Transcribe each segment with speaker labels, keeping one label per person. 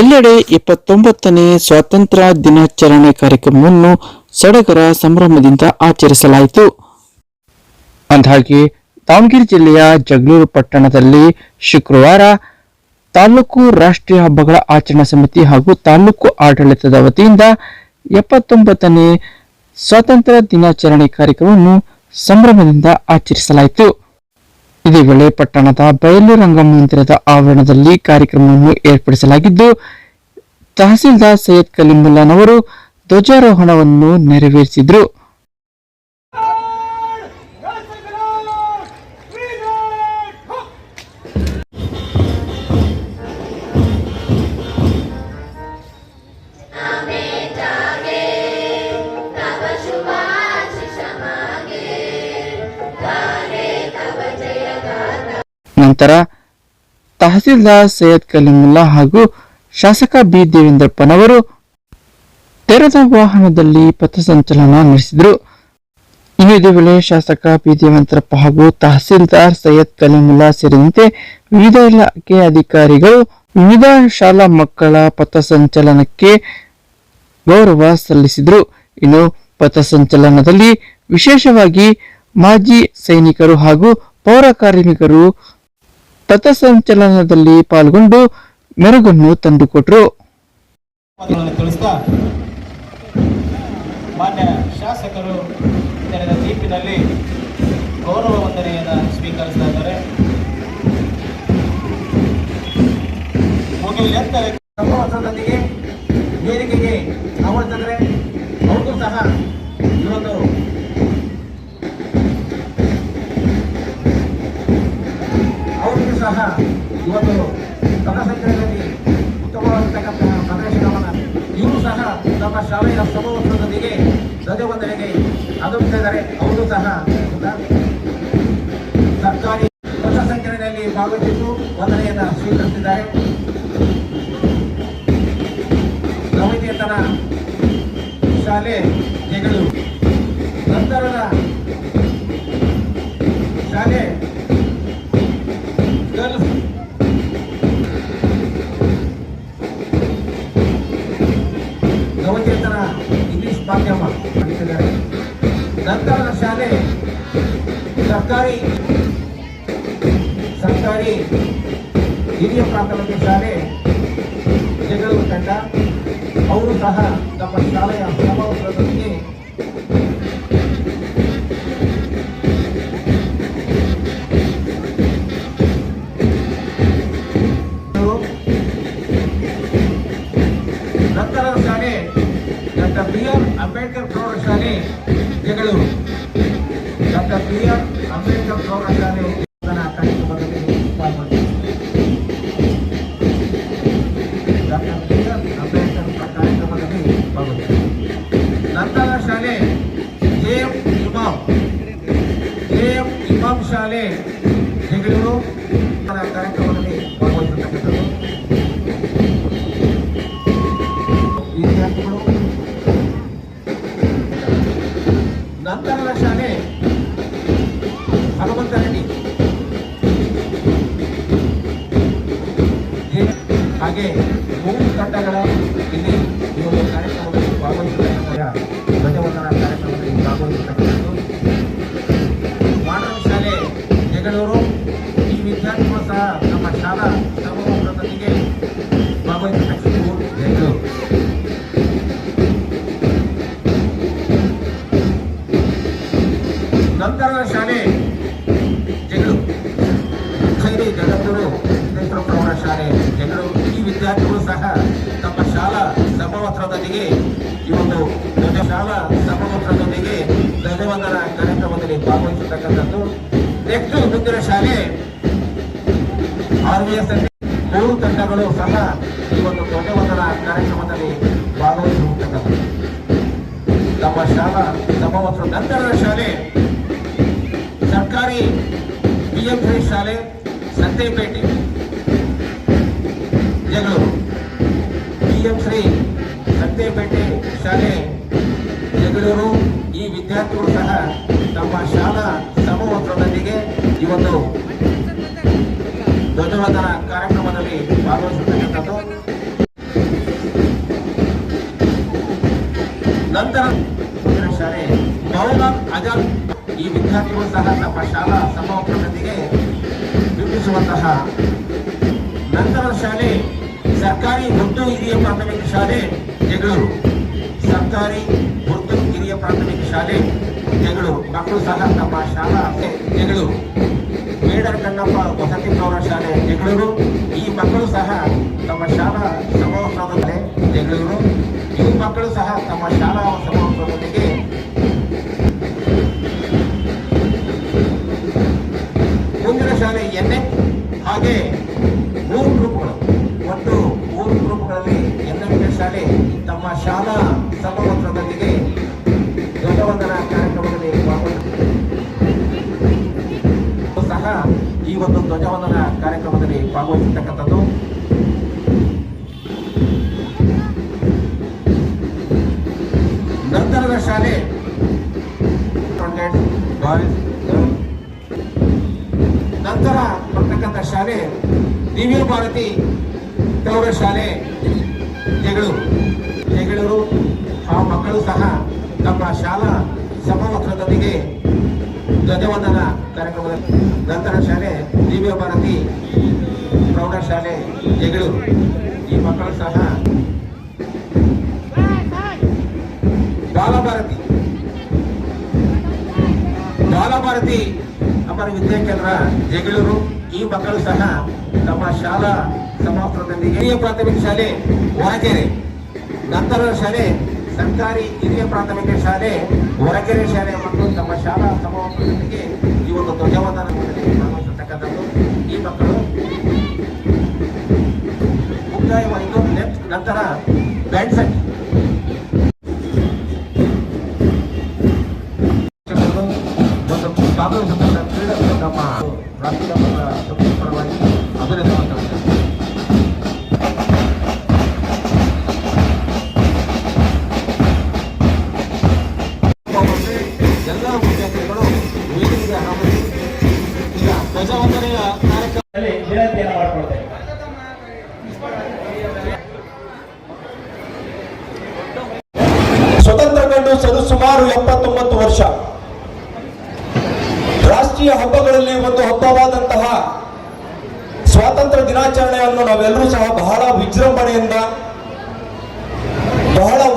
Speaker 1: ಎಲ್ಲೆಡೆ ಇಪ್ಪತ್ತೊಂಬತ್ತನೇ ಸ್ವಾತಂತ್ರ್ಯ ದಿನಾಚರಣೆ ಕಾರ್ಯಕ್ರಮವನ್ನು ಸಡಗರ ಸಂಭ್ರಮದಿಂದ ಆಚರಿಸಲಾಯಿತು. ಅಂದಹಾಗೆ, ದಾವಣಗೆರೆ ಜಿಲ್ಲೆಯ ಜಗಳೂರು ಪಟ್ಟಣದಲ್ಲಿ ಶುಕ್ರವಾರ ತಾಲೂಕು ರಾಷ್ಟ್ರೀಯ ಹಬ್ಬಗಳ ಆಚರಣಾ ಸಮಿತಿ ಹಾಗೂ ತಾಲೂಕು ಆಡಳಿತದ ವತಿಯಿಂದ ಎಪ್ಪತ್ತೊಂಬತ್ತನೇ ಸ್ವಾತಂತ್ರ್ಯ ದಿನಾಚರಣೆ ಕಾರ್ಯಕ್ರಮವನ್ನು ಸಂಭ್ರಮದಿಂದ ಆಚರಿಸಲಾಯಿತು. ಇದೇ ವೇಳೆ ಪಟ್ಟಣದ ಬಯಲು ರಂಗಮಂದಿರದ ಆವರಣದಲ್ಲಿ ಕಾರ್ಯಕ್ರಮವನ್ನು ಏರ್ಪಡಿಸಲಾಗಿದ್ದು ತಹಸೀಲ್ದಾರ್ ಸೈಯದ್ ಕಲಿಮುಲ್ಲಾನವರು ಧ್ವಜಾರೋಹಣವನ್ನು ನೆರವೇರಿಸಿದರು. ನಂತರ ತಹಸೀಲ್ದಾರ್ ಸೈಯದ್ ಕಲೀಮುಲ್ಲಾ ಹಾಗೂ ಶಾಸಕ ಬಿ ದೇವೇಂದ್ರಪ್ಪನವರು ತೆರೆದ ವಾಹನದಲ್ಲಿ ಪಥಸಂಚಲನ ನಡೆಸಿದರು. ಇನ್ನು ಇದೇ ವೇಳೆ ಶಾಸಕ ಪಿ ದೇವೇಂದ್ರಪ್ಪ ಹಾಗೂ ತಹಸೀಲ್ದಾರ್ ಸೈಯದ್ ಕಲೀಮುಲ್ಲಾ ಸೇರಿದಂತೆ ವಿವಿಧ ಇಲಾಖೆ ಅಧಿಕಾರಿಗಳು ವಿವಿಧ ಶಾಲಾ ಮಕ್ಕಳ ಪಥಸಂಚಲನಕ್ಕೆ ಗೌರವ ಸಲ್ಲಿಸಿದರು. ಇನ್ನು ಪಥಸಂಚಲನದಲ್ಲಿ ವಿಶೇಷವಾಗಿ ಮಾಜಿ ಸೈನಿಕರು ಹಾಗೂ ಪೌರ ಕಾರ್ಮಿಕರು ಪಥಸಂಚಲನದಲ್ಲಿ ಪಾಲ್ಗೊಂಡು ಮೆರುಗನ್ನು ತಂದುಕೊಟ್ರು.
Speaker 2: ಮಾನ್ಯ ಶಾಸಕರು ತೆರೆದ ತೀರ್ಪಿನಲ್ಲಿ ಗೌರವ ವಂದನೆಯನ್ನು ಸ್ವೀಕರಿಸ್ತಾ ಇದ್ದಾರೆ. ಸಮಾಜದೊಂದಿಗೆ ವೇದಿಕೆಗೆ ಆವರಿಸಿದ್ರೆ ಅವರು ಸಹ ಇವತ್ತು ಸಹ ಇವತ್ತು ಪಥಸಂಚಲನದಲ್ಲಿ ಉತ್ತಮವಾಗಿರ್ತಕ್ಕಂತಹ ಪ್ರದರ್ಶನವನ್ನು ಸಹ ನಮ್ಮ ಶಾಲೆಯ ಸಮೂಹದೊಂದಿಗೆ ಧ್ವಜವಂದನೆಗೆ ಆಗಮಿಸಿದ್ದಾರೆ ಅವರು ಸಹ ಸರ್ಕಾರಿ ಪಥಸಂಚಲನದಲ್ಲಿ ಭಾಗವಹಿಸಿದ್ದು ವಂದನೆಯನ್ನು ಸ್ವೀಕರಿಸಿದ್ದಾರೆ. ನವನಿಯತನ ಶಾಲೆ ಜಗಳು ನಂತರದ ಶಾಲೆ ಹಿರಿಯ ಪ್ರಾಥಮಿಕ ಶಾಲೆ ಜಗಳೂರು ತಂಡ ಅವರು ಸಹ ನಮ್ಮ ಶಾಲೆಯ ಸಮಾವೇಶದೊಂದಿಗೆ ಸಹ ಈ ಒಂದು ಧ್ವಜವಂದನ ಕಾರ್ಯಕ್ರಮದಲ್ಲಿ ಭಾಗವಹಿಸುವಂತಕ್ಕಂಥದ್ದು ನಮ್ಮ ಶಾಲಾ ಸಮವಸ್ತ್ರ ನಂತರದ ಶಾಲೆ, ಸರ್ಕಾರಿ ಬಿಎಂಸಿ ಶಾಲೆ, ಸಂತೆಪೇಟೆ ಜಗಳೂರು ಬಿಎಂ ಶ್ರೀ ಸಂತೆಪೇಟೆ ಶಾಲೆ ಜಗಳೂರು ಈ ವಿದ್ಯಾರ್ಥಿಗಳು ಸಹ ತಮ್ಮ ಶಾಲಾ ಸಮವಸ್ತ್ರದೊಂದಿಗೆ ಇವತ್ತು ಧ್ವಜವಂದನ ಕಾರ್ಯಕ್ರಮದಲ್ಲಿ ಭಾಗವಹಿಸಿರ್ತಕ್ಕಂಥದ್ದು ನಂತರ ಶಾಲೆ ಮೌಲಾನ್ ಅಜರ್ ಈ ವಿದ್ಯಾರ್ಥಿಗಳು ಸಹ ನಮ್ಮ ಶಾಲಾ ಸಮವಕ್ರದೊಂದಿಗೆ ಬಿಂಬಿಸುವಂತಹ ನಂತರ ಶಾಲೆ, ಸರ್ಕಾರಿ ಉರ್ದು ಹಿರಿಯ ಪ್ರಾಥಮಿಕ ಶಾಲೆ, ಜಗಳೂರು. ಸರ್ಕಾರಿ ಉರ್ದು ಹಿರಿಯ ಪ್ರಾಥಮಿಕ ಶಾಲೆ, ಜಗಳೂರು. ಮಕ್ಕಳು ಸಹ ನಮ್ಮ ಶಾಲಾ, ಜಗಳೂರು. ಬೇಡರ ಕಣ್ಣಪ್ಪ ವಸತಿ ಪ್ರೌಢಶಾಲೆ ಜಗಳೂರು ಈ ಮಕ್ಕಳು ಸಹ ತಮ್ಮ ಶಾಲಾ ಸಮವಸ್ತ್ರದೊಂದಿಗೆ ಜಗಳೂರು ಈ ಮಕ್ಕಳು ಸಹ ತಮ್ಮ ಶಾಲಾ ಸಮವಸ್ತ್ರದೊಂದಿಗೆ ನಂತರದ ಶಾಲೆ ನಂತರ ಬರ್ತಕ್ಕಂಥ ಶಾಲೆ ದಿವ್ಯ ಭಾರತಿ ಪ್ರೌಢಶಾಲೆ ಜಗಳೂರು ಜಗಳೂರು ಆ ಮಕ್ಕಳು ಸಹ ನಮ್ಮ ಶಾಲಾ ಸಮವಸ್ತ್ರದೊಂದಿಗೆ ಧ್ವಜವಂದನ ಕಾರ್ಯಕ್ರಮದ ನಂತರ ಶಾಲೆ ದಿವ್ಯ ಭಾರತಿ ಪ್ರೌಢಶಾಲೆ ಜಗಳೂರು ಈ ಮಕ್ಕಳು ಸಹ ಬಾಲಭಾರತಿ. ಬಾಲಭಾರತಿ ಅಪರ ವಿದ್ಯಾಕೇಂದ್ರ ಜಗಳೂರು ಈ ಮಕ್ಕಳು ಸಹ ತಮ್ಮ ಶಾಲಾ ಸಮವಸ್ತ್ರದೊಂದಿಗೆ ಹಿರಿಯ ಪ್ರಾಥಮಿಕ ಶಾಲೆ ಹೊರಕೆರೆ. ನಂತರದ ಶಾಲೆ, ಸರ್ಕಾರಿ ಹಿರಿಯ ಪ್ರಾಥಮಿಕ ಶಾಲೆ ಹೊರಕೆರೆ ಶಾಲೆ ಮಕ್ಕಳು ತಮ್ಮ ಶಾಲಾ ಸಮಾಪ್ತದೊಂದಿಗೆ ಈ ಒಂದು ಧ್ವಜವಾದ ಈ ಮಕ್ಕಳು. ನಂತರ ಬ್ಯಾಂಡ್ ಸೆಟ್ ಒಂದು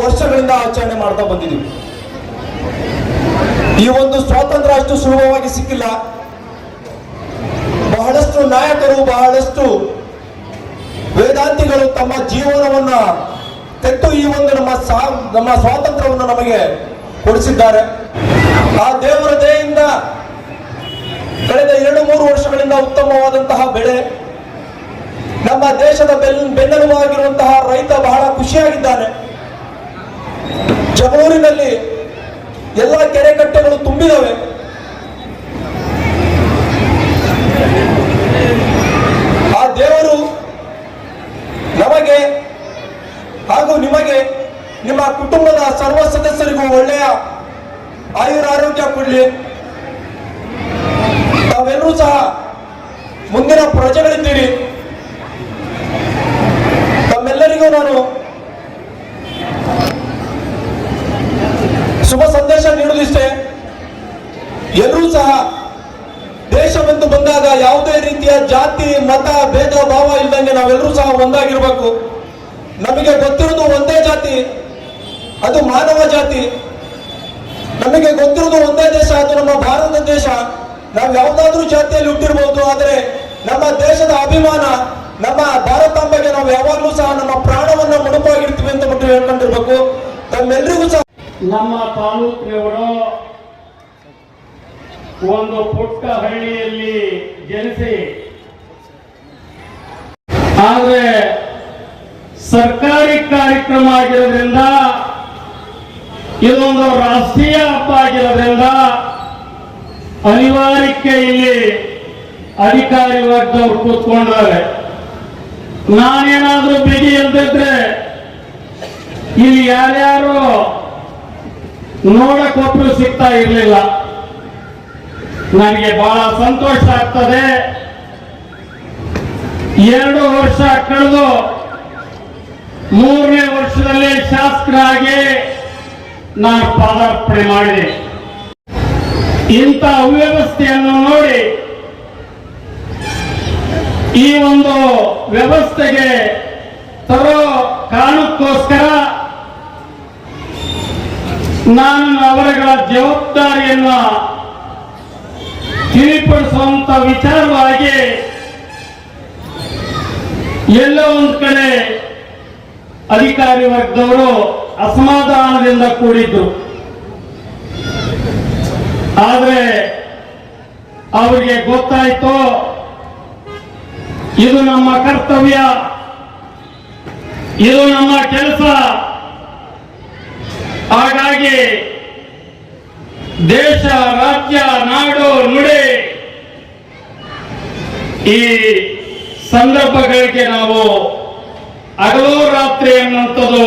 Speaker 3: ವರ್ಷಗಳಿಂದ ಆಚರಣೆ ಮಾಡ್ತಾ ಬಂದಿದ್ದೀವಿ. ಈ ಒಂದು ಸ್ವಾತಂತ್ರ್ಯ ಅಷ್ಟು ಸುಲಭವಾಗಿ ಸಿಕ್ಕಿಲ್ಲ. ಬಹಳಷ್ಟು ನಾಯಕರು, ಬಹಳಷ್ಟು ವೇದಾಂತಿಗಳು ತಮ್ಮ ಜೀವನವನ್ನ ತೆತ್ತು ಈ ಒಂದು ನಮ್ಮ ಸಾ, ನಮ್ಮ ಸ್ವಾತಂತ್ರ್ಯವನ್ನು ನಮಗೆ ಕೊಡಿಸಿದ್ದಾರೆ. ಆ ದೇವರ ದಯೆಯಿಂದ ಕಳೆದ ಎರಡು, ಮೂರು ವರ್ಷಗಳಿಂದ ಉತ್ತಮವಾದಂತಹ ಬೆಳೆ, ನಮ್ಮ ದೇಶದ ಬೆನ್ ಬೆನ್ನೆಲುಬಾಗಿರುವಂತಹ ರೈತ ಬಹಳ ಖುಷಿಯಾಗಿದ್ದಾನೆ. ಜಗಳೂರಿನಲ್ಲಿ ಎಲ್ಲ ಕೆರೆ ಕಟ್ಟೆಗಳು ತುಂಬಿದವೆ. ಆ ದೇವರು ನಮಗೆ ಹಾಗೂ ನಿಮಗೆ ನಿಮ್ಮ ಕುಟುಂಬದ ಸರ್ವ ಸದಸ್ಯರಿಗೂ ಒಳ್ಳೆಯ ಆಯುರ ಆರೋಗ್ಯ ಕೊಡಲಿ. ತಾವೆಲ್ಲರೂ ಸಹ ಮುಂದಿನ ಪ್ರಜೆಗಳಿದ್ದೀರಿ. ತಮ್ಮೆಲ್ಲರಿಗೂ ನಾನು ಶುಭ ಸಂದೇಶ ನೀಡುವುದಿಷ್ಟೇ. ಎಲ್ಲರೂ ಸಹ ದೇಶವೆಂದು ಬಂದಾಗ ಯಾವುದೇ ರೀತಿಯ ಜಾತಿ, ಮತ, ಭೇದ, ಭಾವ ಇಲ್ದಂಗೆ ನಾವೆಲ್ಲರೂ ಸಹ ಒಂದಾಗಿರ್ಬೇಕು. ನಮಗೆ ಗೊತ್ತಿರೋದು ಒಂದೇ ಜಾತಿ, ಅದು ಮಾನವ ಜಾತಿ. ನಮಗೆ ಗೊತ್ತಿರೋದು ಒಂದೇ ದೇಶ, ಅದು ನಮ್ಮ ಭಾರತ ದೇಶ. ನಾವು ಯಾವುದಾದ್ರೂ ಜಾತಿಯಲ್ಲಿ ಹುಟ್ಟಿರ್ಬೋದು, ಆದರೆ ನಮ್ಮ ದೇಶದ ಅಭಿಮಾನ, ನಮ್ಮ ಭಾರತಾಂಬೆಗೆ ನಾವು ಯಾವಾಗಲೂ ಸಹ ನಮ್ಮ ಪ್ರಾಣವನ್ನು ಮುಡುಪಾಗಿರ್ತೀವಿ ಅಂತ ಬಿಟ್ಟು ಹೇಳ್ಕೊಂಡಿರ್ಬೇಕು. ತಮ್ಮೆಲ್ಲರಿಗೂ ಸಹ
Speaker 4: ನಮ್ಮ ತಾಲೂಕಿನವರು ಒಂದು ಪುಟ್ಟ ಹಳ್ಳಿಯಲ್ಲಿ ಜನಿಸಿ. ಆದರೆ ಸರ್ಕಾರಿ ಕಾರ್ಯಕ್ರಮ ಆಗಿರೋದ್ರಿಂದ, ಇದೊಂದು ರಾಷ್ಟ್ರೀಯ ಹಬ್ಬ ಆಗಿರೋದ್ರಿಂದ ಅನಿವಾರ್ಯಕ್ಕೆ ಇಲ್ಲಿ ಅಧಿಕಾರಿ ವರ್ಗದವ್ರು ಕೂತ್ಕೊಂಡಿದ್ದಾರೆ ನಾನೇನಾದ್ರೂ ಬಿಗಿ ಅಂತಿದ್ರೆ ಇಲ್ಲಿ ಯಾರ್ಯಾರು ನೋಡಕ್ ಒಬ್ರು ಸಿಗ್ತಾ ಇರಲಿಲ್ಲ. ನನಗೆ ಬಹಳ ಸಂತೋಷ ಆಗ್ತದೆ. ಎರಡು ವರ್ಷ ಕಳೆದು ಮೂರನೇ ವರ್ಷದಲ್ಲಿ ಶಾಸಕರಾಗಿ ನಾನು ಪಾದಾರ್ಪಣೆ ಮಾಡಿದೆ. ಇಂಥ ಅವ್ಯವಸ್ಥೆಯನ್ನು ನೋಡಿ ಈ ಒಂದು ವ್ಯವಸ್ಥೆಗೆ ತರೋ ಕಾರಣಕ್ಕೋಸ್ಕರ ನಾನು ಅವರುಗಳ ಜವಾಬ್ದಾರಿಯನ್ನ ತಿಳಿಪಡಿಸುವಂತ ವಿಚಾರವಾಗಿ ಎಲ್ಲೋ ಒಂದು ಕಡೆ ಅಧಿಕಾರಿ ವರ್ಗದವರು ಅಸಮಾಧಾನದಿಂದ ಕೂಡಿದ್ರು ಆದರೆ ಅವರಿಗೆ ಗೊತ್ತಾಯ್ತು, ಇದು ನಮ್ಮ ಕರ್ತವ್ಯ, ಇದು ನಮ್ಮ ಕೆಲಸ. ಹಾಗಾಗಿ ದೇಶ, ರಾಜ್ಯ, ನಾಡು, ನುಡಿ ಈ ಸಂದರ್ಭಗಳಿಗೆ ನಾವು ಹಗಲು ರಾತ್ರಿ ಅನ್ನುವಂಥದ್ದು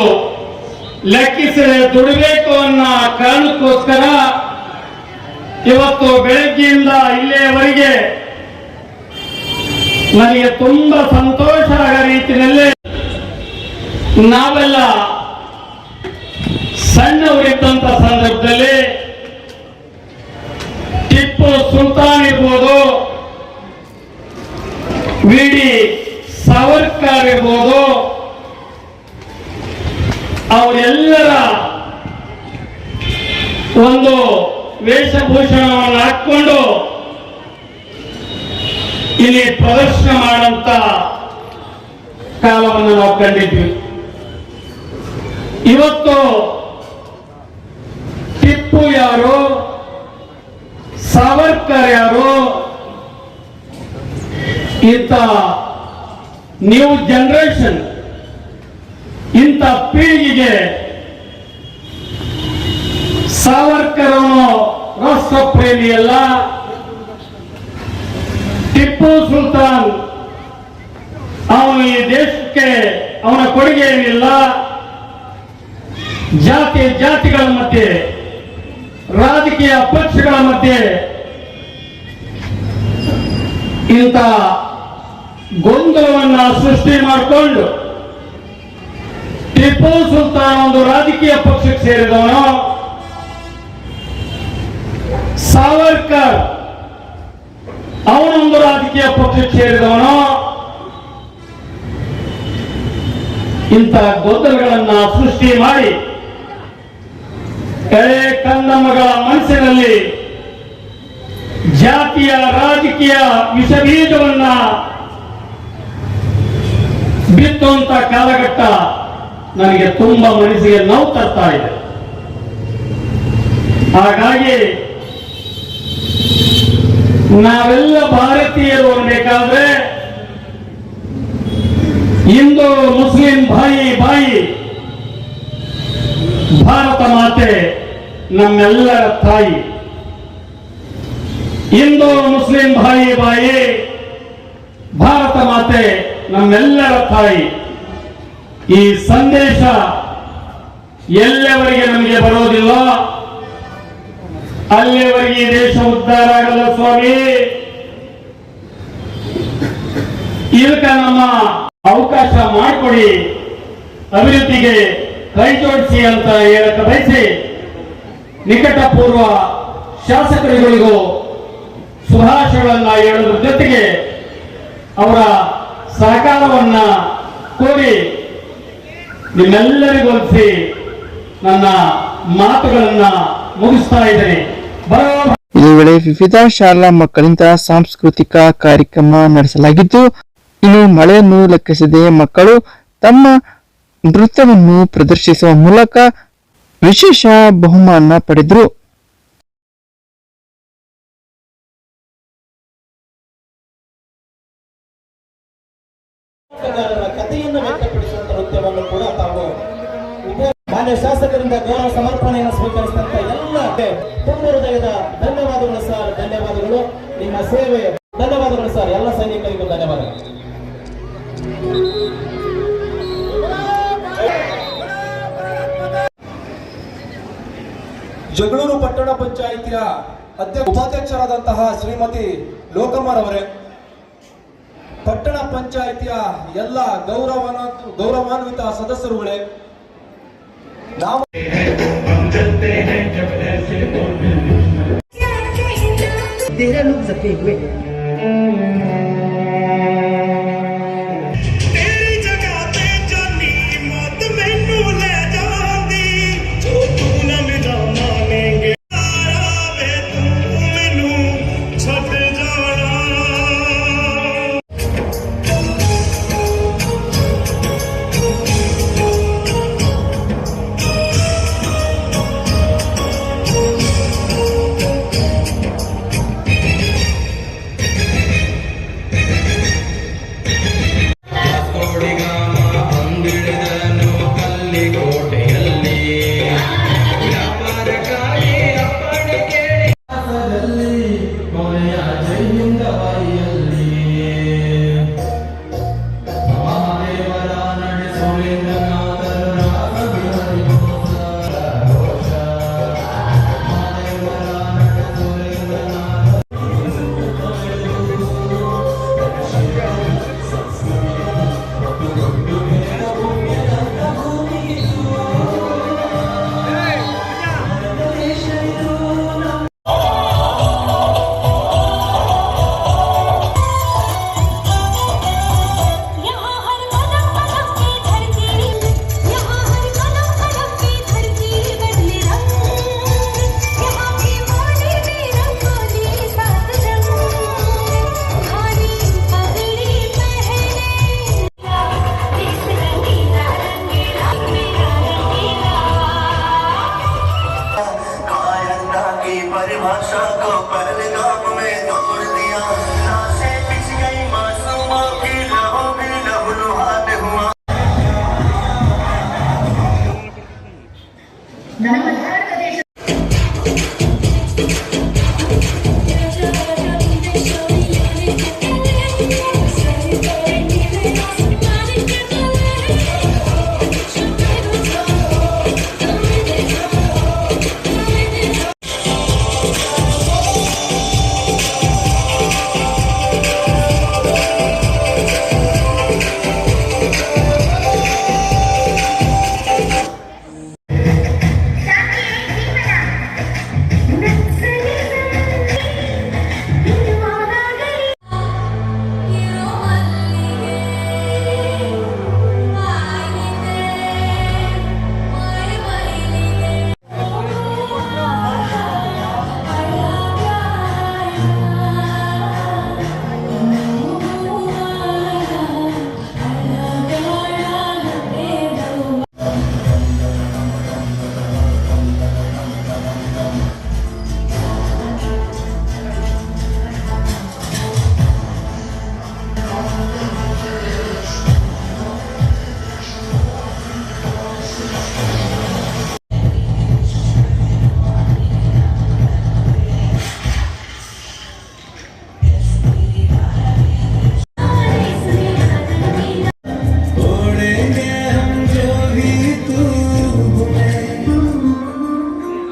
Speaker 4: ಲೆಕ್ಕಿಸದೆ ದುಡಿಬೇಕು ಅನ್ನೋ ಕಾರಣಕ್ಕೋಸ್ಕರ ಇವತ್ತು ಬೆಳಗ್ಗೆಯಿಂದ ಇಲ್ಲಿಯವರೆಗೆ ನನಗೆ ತುಂಬಾ ಸಂತೋಷ ಆಗ ರೀತಿಯಲ್ಲಿ ನಾವೆಲ್ಲ ಸಣ್ಣವರಿದ್ದಂತ ಸಂದರ್ಭದಲ್ಲಿ ಟಿಪ್ಪು ಸುಲ್ತಾನ್ ಇರ್ಬೋದು, ವಿಡಿ ಸಾವರ್ಕರ್ ಇರ್ಬೋದು, ಅವರೆಲ್ಲರ ಒಂದು ವೇಷಭೂಷಣವನ್ನು ಹಾಕೊಂಡು ಇಲ್ಲಿ ಪ್ರದರ್ಶನ ಮಾಡಂತ ಕಾಲವನ್ನು ನಾವು ಕಂಡಿದ್ವಿ ಇವತ್ತು ಟಿಪ್ಪು ಯಾರು? ಸಾವರ್ಕರ್ ಯಾರು? ಇಂಥ ನ್ಯೂ ಜನರೇಷನ್. ಇಂಥ ಪೀಳಿಗೆಗೆ ಸಾವರ್ಕರ್ ಅವನು ರಾಷ್ಟ್ರ ಪ್ರೇಮಿ ಅಲ್ಲ ಟಿಪ್ಪು ಸುಲ್ತಾನ್. ಅವನು ಈ ದೇಶಕ್ಕೆ ಅವನ ಕೊಡುಗೆ ಏನಿಲ್ಲ ಜಾತಿ ಜಾತಿಗಳ ಮಧ್ಯೆ ರಾಜಕೀಯ ಪಕ್ಷಗಳ ಮಧ್ಯೆ ಇಂಥ ಗೊಂದಲವನ್ನ ಸೃಷ್ಟಿ ಮಾಡಿಕೊಂಡು ಟಿಪ್ಪು ಸುಲ್ತಾನ್ ಒಂದು ರಾಜಕೀಯ ಪಕ್ಷಕ್ಕೆ ಸೇರಿದವನು. ಸಾವರ್ಕರ್ ಅವನೊಂದು ರಾಜಕೀಯ ಪಕ್ಷಕ್ಕೆ ಸೇರಿದವನು. ಇಂಥ ಗೊಂದಲಗಳನ್ನ ಸೃಷ್ಟಿ ಮಾಡಿ ಎಳೆ ಮಗಳ ಮನಸ್ಸಿನಲ್ಲಿ ಜಾತಿಯ ರಾಜಕೀಯ ವಿಷಬೀಜವನ್ನ ಬಿತ್ತುವಂತ ಕಾಲಘಟ್ಟ ನನಗೆ ತುಂಬಾ ಮನಸ್ಸಿಗೆ ನೋವು ತರ್ತಾ ಇದೆ. ಹಾಗಾಗಿ ನಾವೆಲ್ಲ ಭಾರತೀಯರು ಅನ್ಬೇಕಾದ್ರೆ ಹಿಂದೂ, ಮುಸ್ಲಿಂ ಬಾಯಿ ಬಾಯಿ, ಭಾರತ ಮಾತೆ ನಮ್ಮೆಲ್ಲರ ತಾಯಿ. ಹಿಂದೂ ಮುಸ್ಲಿಂ ಭಾಯಿ ಬಾಯಿ, ಭಾರತ ಮಾತೆ, ನಮ್ಮೆಲ್ಲರ ತಾಯಿ. ಈ ಸಂದೇಶ ಎಲ್ಲವರೆಗೆ ನಮಗೆ ಬರೋದಿಲ್ಲ? ಅಲ್ಲಿಯವರೆಗೆ ಈ ದೇಶ ಉದ್ಧಾರ ಆಗಲ್ಲ ಸ್ವಾಮಿ. ಇದಕ್ಕೆ ನಮ್ಮ ಅವಕಾಶ ಮಾಡಿಕೊಡಿ. ಅಭಿವೃದ್ಧಿಗೆ ಕೈ ಜೋಡಿಸಿ ಅಂತ ಹೇಳಕ್ಕೆ ಬಯಸಿ. ನಿಕಟಪೂರ್ವ ಶಾಸಕರುಗಳಿಗೂ ಶುಭಾಶಯಗಳನ್ನ ಹೇಳುವ ಜೊತೆಗೆ ಅವರ ಸಹಕಾರವನ್ನ ಕೋರಿ ನಿಮ್ಮೆಲ್ಲರಿಗೂ ಒಲಿಸಿ ನನ್ನ ಮಾತುಗಳನ್ನ ಮುಗಿಸ್ತಾ ಇದ್ದೇನೆ. ಬರೋ
Speaker 1: ಇದೇ ವೇಳೆ ವಿವಿಧ ಶಾಲಾ ಮಕ್ಕಳಿಂದ ಸಾಂಸ್ಕೃತಿಕ ಕಾರ್ಯಕ್ರಮ ನಡೆಸಲಾಗಿದ್ದು, ಇನ್ನು ಮಳೆಯನ್ನು ಲೆಕ್ಕಿಸದೆ ಮಕ್ಕಳು ತಮ್ಮ ನೃತ್ಯವನ್ನು ಪ್ರದರ್ಶಿಸುವ ಮೂಲಕ ವಿಶೇಷ ಬಹುಮಾನ ಪಡೆದರು.
Speaker 5: ಶಾಸಕರಿಂದ ಗೌರವ ಸಮರ್ಪಣೆಯನ್ನು ಸ್ವೀಕರಿಸಿದಂತ ಎಲ್ಲ ತುಂಬ ಹೃದಯದ ಧನ್ಯವಾದಗಳು ಸರ್, ಧನ್ಯವಾದಗಳು. ನಿಮ್ಮ ಸೇವೆ, ಧನ್ಯವಾದಗಳು ಸರ್. ಎಲ್ಲ ಸೈನಿಕರಿಗೂ ಧನ್ಯವಾದಗಳು.
Speaker 3: ಜಗಳೂರು ಪಟ್ಟಣ ಪಂಚಾಯಿತಿಯ ಅಧ್ಯಕ್ಷ ಉಪಾಧ್ಯಕ್ಷರಾದಂತಹ ಶ್ರೀಮತಿ ಲೋಕಮ್ಮರವರೇ ಪಟ್ಟಣ ಪಂಚಾಯಿತಿಯ ಎಲ್ಲ ಗೌರವಾನ ಗೌರವಾನ್ವಿತ ಸದಸ್ಯರುಗಳೇ ನಾವು
Speaker 6: तेरह लोग जख्मी हुए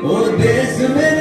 Speaker 5: O oh, desse meu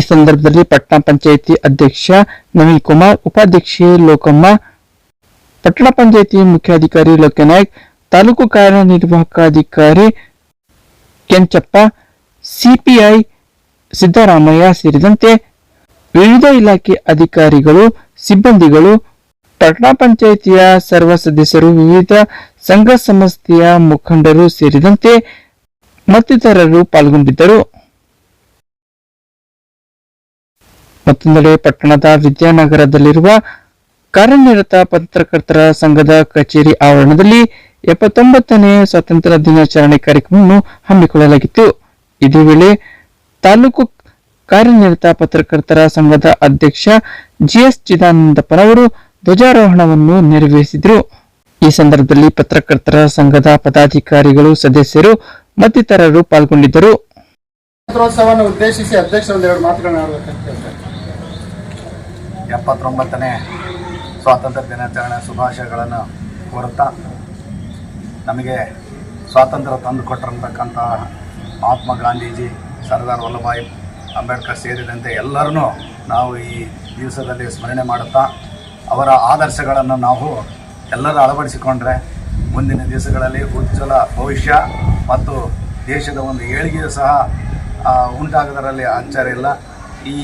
Speaker 1: ಈ ಸಂದರ್ಭದಲ್ಲಿ ಪಟ್ಟಣ ಪಂಚಾಯಿತಿ ಅಧ್ಯಕ್ಷ ನವೀನ್ ಕುಮಾರ್, ಉಪಾಧ್ಯಕ್ಷೆ ಲೋಕಮ್ಮ, ಪಟ್ಟಣ ಪಂಚಾಯಿತಿ ಮುಖ್ಯಾಧಿಕಾರಿ ಲೋಕನಾಯ್ಕ ತಾಲೂಕು ಕಾರ್ಯನಿರ್ವಾಹಕಾಧಿಕಾರಿ ಕೆಂಚಪ್ಪ, ಸಿಪಿಐ ಸಿದ್ದರಾಮಯ್ಯ ಸೇರಿದಂತೆ ವಿವಿಧ ಇಲಾಖೆ ಅಧಿಕಾರಿಗಳು, ಸಿಬ್ಬಂದಿಗಳು, ಪಟ್ಟಣ ಪಂಚಾಯಿತಿಯ ಸರ್ವ ಸದಸ್ಯರು, ವಿವಿಧ ಸಂಘ ಸಂಸ್ಥೆಯ ಮುಖಂಡರು ಸೇರಿದಂತೆ ಮತ್ತಿತರರು ಪಾಲ್ಗೊಂಡಿದ್ದರು. ಮತ್ತೊಂದೆಡೆ ಪಟ್ಟಣದ ವಿದ್ಯಾನಗರದಲ್ಲಿರುವ ಕಾರ್ಯನಿರತ ಪತ್ರಕರ್ತರ ಸಂಘದ ಕಚೇರಿ ಆವರಣದಲ್ಲಿ ಎಪ್ಪತ್ತೊಂಬತ್ತನೇ ಸ್ವಾತಂತ್ರ್ಯ ದಿನಾಚರಣೆ ಕಾರ್ಯಕ್ರಮವನ್ನು ಹಮ್ಮಿಕೊಳ್ಳಲಾಗಿತ್ತು. ಇದೇ ವೇಳೆ ತಾಲೂಕು ಕಾರ್ಯನಿರತ ಪತ್ರಕರ್ತರ ಸಂಘದ ಅಧ್ಯಕ್ಷ ಜಿಎಸ್ ಚಿದಾನಂದಪ್ಪನವರು ಧ್ವಜಾರೋಹಣವನ್ನು ನೆರವೇರಿಸಿದರು. ಈ ಸಂದರ್ಭದಲ್ಲಿ ಪತ್ರಕರ್ತರ ಸಂಘದ ಪದಾಧಿಕಾರಿಗಳು, ಸದಸ್ಯರು ಮತ್ತಿತರರು ಪಾಲ್ಗೊಂಡಿದ್ದರು.
Speaker 7: ಉದ್ದೇಶಿಸಿ ಅಧ್ಯಕ್ಷರು ಒಂದೆರಡು ಮಾತುಗಳನ್ನ
Speaker 8: ಎಪ್ಪತ್ತೊಂಬತ್ತನೇ ಸ್ವಾತಂತ್ರ್ಯ ದಿನಾಚರಣೆ ಶುಭಾಶಯಗಳನ್ನು ಕೋರುತ್ತಾ ನಮಗೆ ಸ್ವಾತಂತ್ರ್ಯ ತಂದು ಕೊಟ್ಟಿರತಕ್ಕಂಥ ಮಹಾತ್ಮ ಗಾಂಧೀಜಿ, ಸರ್ದಾರ್ ವಲ್ಲಭಾಯಿ ಅಂಬೇಡ್ಕರ್ ಸೇರಿದಂತೆ ಎಲ್ಲರನ್ನೂ ನಾವು ಈ ದಿವಸದಲ್ಲಿ ಸ್ಮರಣೆ ಮಾಡುತ್ತಾ ಅವರ ಆದರ್ಶಗಳನ್ನು ನಾವು ಎಲ್ಲರೂ ಅಳವಡಿಸಿಕೊಂಡ್ರೆ ಮುಂದಿನ ದಿವಸಗಳಲ್ಲಿ ಉಜ್ವಲ ಭವಿಷ್ಯ ಮತ್ತು ದೇಶದ ಒಂದು ಏಳಿಗೆಯು ಸಹ ಉಂಟಾಗದರಲ್ಲಿ ಆಶ್ಚರ್ಯ ಇಲ್ಲ ಈ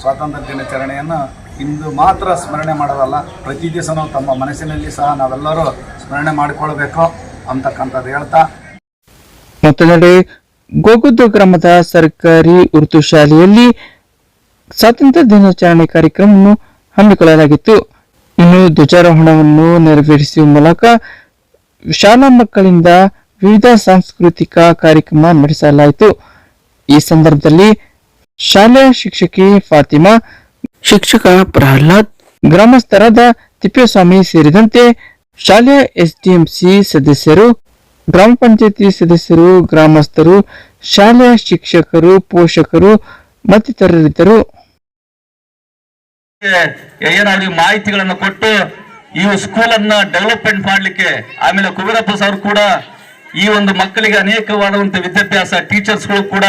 Speaker 8: ಸ್ವಾತಂತ್ರ್ಯ ದಿನಾಚರಣೆಯನ್ನು ಇಂದು ಮಾತ್ರ ಸ್ಮರಣೆ ಮಾಡೋದಲ್ಲ, ಪ್ರತಿ ದಿವಸನೂ ತಮ್ಮ ಮನಸ್ಸಿನಲ್ಲಿ ಸಹ ನಾವೆಲ್ಲರೂ ಸ್ಮರಣೆ ಮಾಡಿಕೊಳ್ಬೇಕು ಅಂತಕ್ಕಂಥದ್ದು ಹೇಳ್ತಾ.
Speaker 1: ಮತ್ತೊಂದೆಡೆ ಗೋಗುದ್ದು ಗ್ರಾಮದ ಸರ್ಕಾರಿ ಉರ್ದು ಶಾಲೆಯಲ್ಲಿ ಸ್ವಾತಂತ್ರ್ಯ ದಿನಾಚರಣೆ ಕಾರ್ಯಕ್ರಮವನ್ನು ಹಮ್ಮಿಕೊಳ್ಳಲಾಗಿತ್ತು. ಇನ್ನು ಧ್ವಜಾರೋಹಣವನ್ನು ನೆರವೇರಿಸುವ ಮೂಲಕ ಶಾಲಾ ಮಕ್ಕಳಿಂದ ವಿವಿಧ ಸಾಂಸ್ಕೃತಿಕ ಕಾರ್ಯಕ್ರಮ ನಡೆಸಲಾಯಿತು. ಈ ಸಂದರ್ಭದಲ್ಲಿ ಶಾಲೆಯ ಶಿಕ್ಷಕಿ ಫಾತಿಮಾ ಶಿಕ್ಷಕ ಪ್ರಹ್ಲಾದ್. ಗ್ರಾಮಸ್ಥರಾದ ತಿಪ್ಪೇಸ್ವಾಮಿ ಸೇರಿದಂತೆ ಶಾಲೆಯ ಎಸ್ಡಿಎಂಸಿ ಸದಸ್ಯರು ಗ್ರಾಮ ಪಂಚಾಯತಿ ಸದಸ್ಯರು ಗ್ರಾಮಸ್ಥರು ಶಾಲೆಯ ಶಿಕ್ಷಕರು ಪೋಷಕರು ಮತ್ತಿತರರಿದ್ದರು.
Speaker 9: ಏನಾಗಿ ಮಾಹಿತಿಗಳನ್ನು ಕೊಟ್ಟು ಈ ಸ್ಕೂಲ್ ಅನ್ನ ಡೆವಲಪ್ಮೆಂಟ್ ಮಾಡಲಿಕ್ಕೆ ಆಮೇಲೆ ಕುಬೇರಪ್ಪ ಸರ್ ಕೂಡ ಈ ಒಂದು ಮಕ್ಕಳಿಗೆ ಅನೇಕವಾದಂತ ವಿದ್ಯಾಭ್ಯಾಸ ಟೀಚರ್ಸ್ಗಳು ಕೂಡ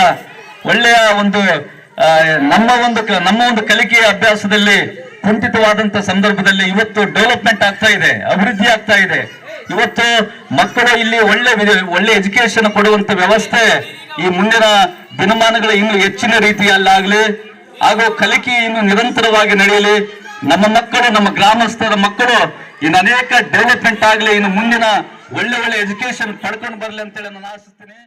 Speaker 9: ಒಳ್ಳೆಯ ಒಂದು ನಮ್ಮ ಒಂದು ನಮ್ಮ ಒಂದು ಕಲಿಕೆಯ ಅಭ್ಯಾಸದಲ್ಲಿ ಕುಂಠಿತವಾದಂತ ಸಂದರ್ಭದಲ್ಲಿ ಇವತ್ತು ಡೆವಲಪ್ಮೆಂಟ್ ಆಗ್ತಾ ಇದೆ, ಅಭಿವೃದ್ಧಿ ಆಗ್ತಾ ಇದೆ. ಇವತ್ತು ಮಕ್ಕಳು ಇಲ್ಲಿ ಒಳ್ಳೆ ಒಳ್ಳೆ ಎಜುಕೇಶನ್ ಕೊಡುವಂತ ವ್ಯವಸ್ಥೆ ಈ ಮುಂದಿನ ದಿನಮಾನಗಳ ಇನ್ನು ಹೆಚ್ಚಿನ ರೀತಿಯಲ್ಲಾಗಲಿ, ಹಾಗೂ ಕಲಿಕೆ ಇನ್ನು ನಿರಂತರವಾಗಿ ನಡೆಯಲಿ. ನಮ್ಮ ಮಕ್ಕಳು, ನಮ್ಮ ಗ್ರಾಮಸ್ಥರ ಮಕ್ಕಳು ಇನ್ನು ಅನೇಕ ಡೆವಲಪ್ಮೆಂಟ್ ಆಗಲಿ, ಇನ್ನು ಮುಂದಿನ ಒಳ್ಳೆ ಒಳ್ಳೆ ಎಜುಕೇಶನ್ ಪಡ್ಕೊಂಡು ಬರಲಿ ಅಂತೇಳಿ ನಾನು ಆಶಿಸ್ತೀನಿ.